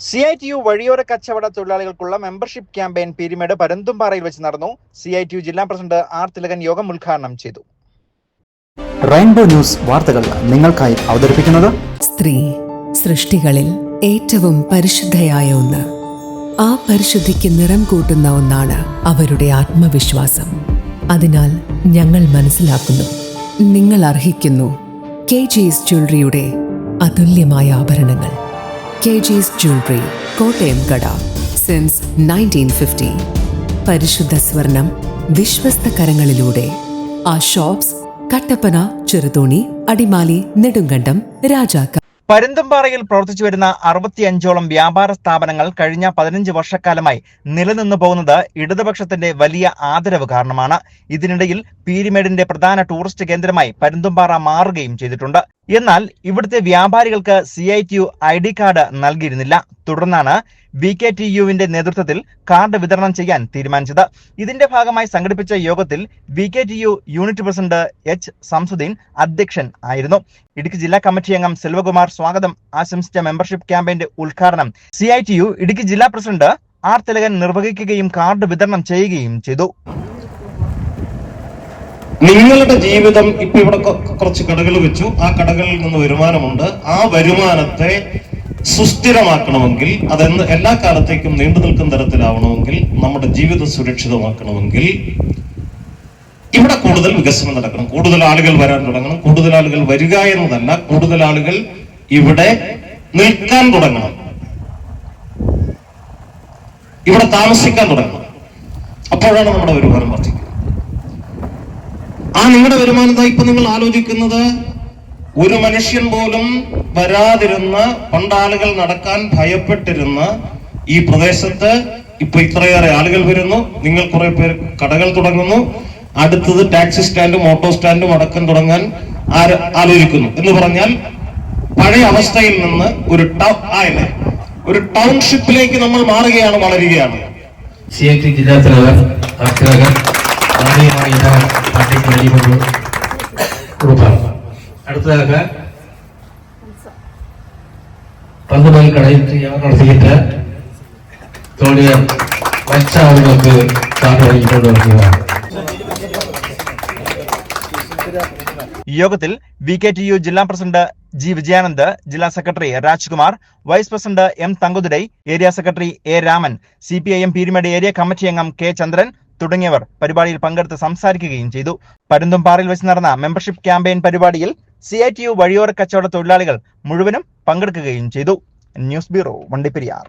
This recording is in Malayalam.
സി ഐ ടി യു വഴിയോര കച്ചവട തൊഴിലാളികൾക്കുള്ള മെമ്പർഷിപ്പ് ക്യാമ്പയിൻ പീരിമേട് പരന്തുംപാറയിൽ വെച്ച് നടന്നു. സി ഐ ടി യു ജില്ലാ പ്രസിഡന്റ് ആർ തിലകൻ യോഗം ഉദ്ഘാടനം ചെയ്തു. റെയിൻബോ ന്യൂസ് വാർത്തകൾ നിങ്ങൾക്കായി അവതരിപ്പിക്കുന്നത് സ്ത്രീ സൃഷ്ടികളിൽ ഏറ്റവും പരിശുദ്ധയായ ഒന്ന്. ആ പരിശുദ്ധിക്ക് നിറം കൂട്ടുന്ന ഒന്നാണ് അവരുടെ ആത്മവിശ്വാസം. അതിനാൽ ഞങ്ങൾ മനസ്സിലാക്കുന്നു. നിങ്ങൾ അർഹിക്കുന്നു. കെ ജീസ് ജ്വല്ലറിയുടെ അതുല്യമായ ആഭരണങ്ങൾ. കെ ജീസ് ജ്വല്ലറി കോട്ടയം കട സിൻസ് നയന്റീൻ ഫിഫ്റ്റി പരിശുദ്ധ സ്വർണം വിശ്വസ്ത കരങ്ങളിലൂടെ ആ ഷോപ്സ് കട്ടപ്പന ചെറുതോണി അടിമാലി നെടുങ്കണ്ടം രാജാക്ക. പരുന്തുംപാറയിൽ പ്രവർത്തിച്ചു വരുന്ന അറുപത്തിയഞ്ചോളം വ്യാപാര സ്ഥാപനങ്ങൾ കഴിഞ്ഞ പതിനഞ്ച് വർഷക്കാലമായി നിലനിന്നു പോകുന്നത് ഇടതുപക്ഷത്തിന്റെ വലിയ ആദരവ് കാരണമാണ്. ഇതിനിടയിൽ പീരിമേഡിന്റെ പ്രധാന ടൂറിസ്റ്റ് കേന്ദ്രമായി പരുന്തുംപാറ മാറുകയും ചെയ്തിട്ടുണ്ട്. എന്നാൽ ഇവിടുത്തെ വ്യാപാരികൾക്ക് C I T U I D card നൽകിയിരുന്നില്ല. തുടർന്നാണ് ബി കെ ടി യുവിന്റെ നേതൃത്വത്തിൽ കാർഡ് വിതരണം ചെയ്യാൻ തീരുമാനിച്ചത്. ഇതിന്റെ ഭാഗമായി സംഘടിപ്പിച്ച യോഗത്തിൽ B K T U unit president H Samsudheen അധ്യക്ഷൻ ആയിരുന്നു. ഇടുക്കി ജില്ലാ കമ്മിറ്റി അംഗം സെൽവകുമാർ സ്വാഗതം. ആശംസിച്ച മെമ്പർഷിപ്പ് ക്യാമ്പയിന്റെ ഉദ്ഘാടനം C I T U Idukki ജില്ലാ പ്രസിഡന്റ് ആർ തിലകൻ നിർവഹിക്കുകയും കാർഡ് വിതരണം ചെയ്യുകയും ചെയ്തു. നിങ്ങളുടെ ജീവിതം ഇപ്പൊ ഇവിടെ കുറച്ച് കടകൾ വെച്ചു. ആ കടകളിൽ നിന്ന് വരുമാനമുണ്ട്. ആ വരുമാനത്തെ സുസ്ഥിരമാക്കണമെങ്കിൽ അതെന്ന് എല്ലാ കാലത്തേക്കും നീണ്ടു നിൽക്കുന്ന തരത്തിലാവണമെങ്കിൽ നമ്മുടെ ജീവിതം സുരക്ഷിതമാക്കണമെങ്കിൽ ഇവിടെ കൂടുതൽ വികസനം നടക്കണം. കൂടുതൽ ആളുകൾ വരാൻ തുടങ്ങണം. കൂടുതൽ ആളുകൾ വരിക എന്നതല്ല. കൂടുതൽ ആളുകൾ ഇവിടെ നിൽക്കാൻ തുടങ്ങണം. ഇവിടെ താമസിക്കാൻ തുടങ്ങണം. അപ്പോഴാണ് നമ്മുടെ വരുമാനം വർദ്ധിക്കുന്നത് ആ നിങ്ങളുടെ വരുമാനം ഇപ്പൊ നിങ്ങൾ ആലോചിക്കുന്നത് ഒരു മനുഷ്യൻ പോലും വരാതിരുന്ന് പണ്ടാളുകൾ നടക്കാൻ ഭയപ്പെട്ടിരുന്ന ഈ പ്രദേശത്ത് ഇപ്പൊ ഇത്രയേറെ ആളുകൾ വരുന്നു. നിങ്ങൾ കുറെ പേർ കടകൾ തുടങ്ങുന്നു. അടുത്തത് ടാക്സി സ്റ്റാൻഡും ഓട്ടോ സ്റ്റാൻഡും അടക്കം തുടങ്ങാൻ ആലോചിക്കുന്നു. എന്ന് പറഞ്ഞാൽ പഴയ അവസ്ഥയിൽ നിന്ന് ഒരു ടൗൺ ആയത് ഒരു ടൗൺഷിപ്പിലേക്ക് നമ്മൾ മാറുകയാണ് വളരുകയാണ്. സി ഐ ടി ജില്ലാ തലവർ അർച്ചകർ ആദ്യമായി ഇതാ പാർട്ടിക്ക് അടികൊണ്ട് கொடுப்பாங்க அடுத்ததாக பந்துமல் கடையில் யார் நடத்துகின்ற தோழியர் வச்சா அவர்களுக்கு காரணம் கொண்டு வருகிறார் യോഗത്തിൽ വി കെ ടി യു ജില്ലാ പ്രസിഡന്റ് ജി വിജയാനന്ദ് ജില്ലാ secretary Rajkumar vice president M Thankuthurai area secretary A Raman C P I M Peermade area committee അംഗം കെ ചന്ദ്രൻ തുടങ്ങിയവർ പരിപാടിയിൽ പങ്കെടുത്ത് സംസാരിക്കുകയും ചെയ്തു. പരുന്തുംപാറയിൽ വെച്ച് നടന്ന മെമ്പർഷിപ്പ് ക്യാമ്പയിൻ പരിപാടിയിൽ സി ഐ ടി യു വഴിയോര കച്ചവട തൊഴിലാളികൾ മുഴുവനും പങ്കെടുക്കുകയും ചെയ്തു. News bureau Vandiperiyar.